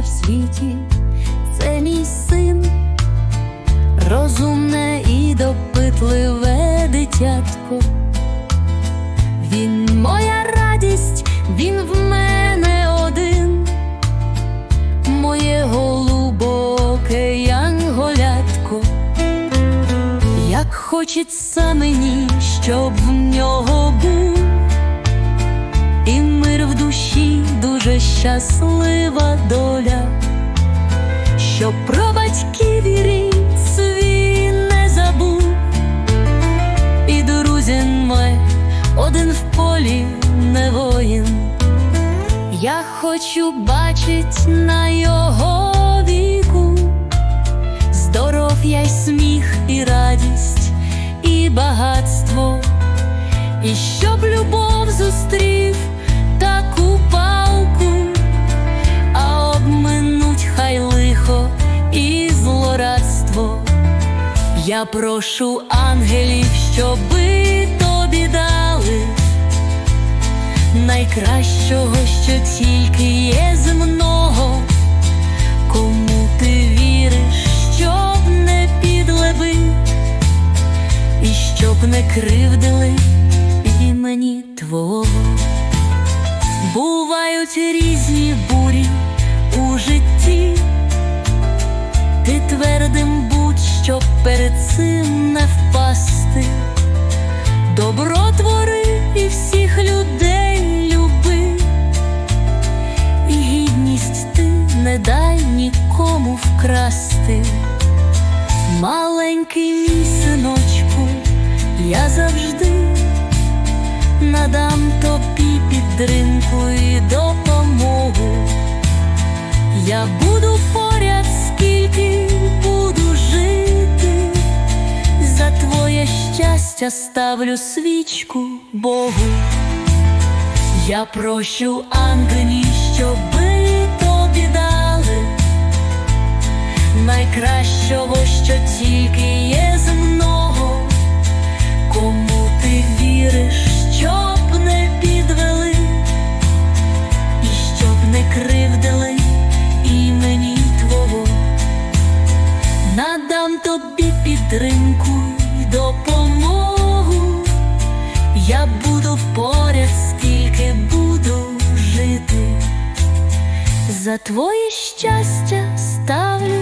світі, це мій син, розумне і допитливе дитятко. Він моя радість, він в мене один, моє голубоке янголятко. Як хочеться мені, щоб в нього був щаслива доля, щоб про батьків і свій не забув, і друзі мой один в полі не воїн. Я хочу бачить на його віку здоров'я й сміх, і радість, і багатство, і щоб любов зустрів Я прошу ангелів, щоби тобі дали найкращого, що тільки є земного. Кому ти віриш, щоб не підлеби, і щоб не кривдили імені твого. Бувають різні цим не впасти. Добро твори і всіх людей люби, і гідність ти не дай нікому вкрасти. Маленький синочку, я завжди надам тобі підтримку і допомогу. Я буду поряд, скільки щастя ставлю свічку Богу. Я прощу ангелів, щоби тобі дали найкращого, що тільки є земного. Кому ти віриш, щоб не підвели, і щоб не кривдили імені твого. Надам тобі підтримку допомогу. Я буду поряд, скільки буду жити. За твоє щастя ставлю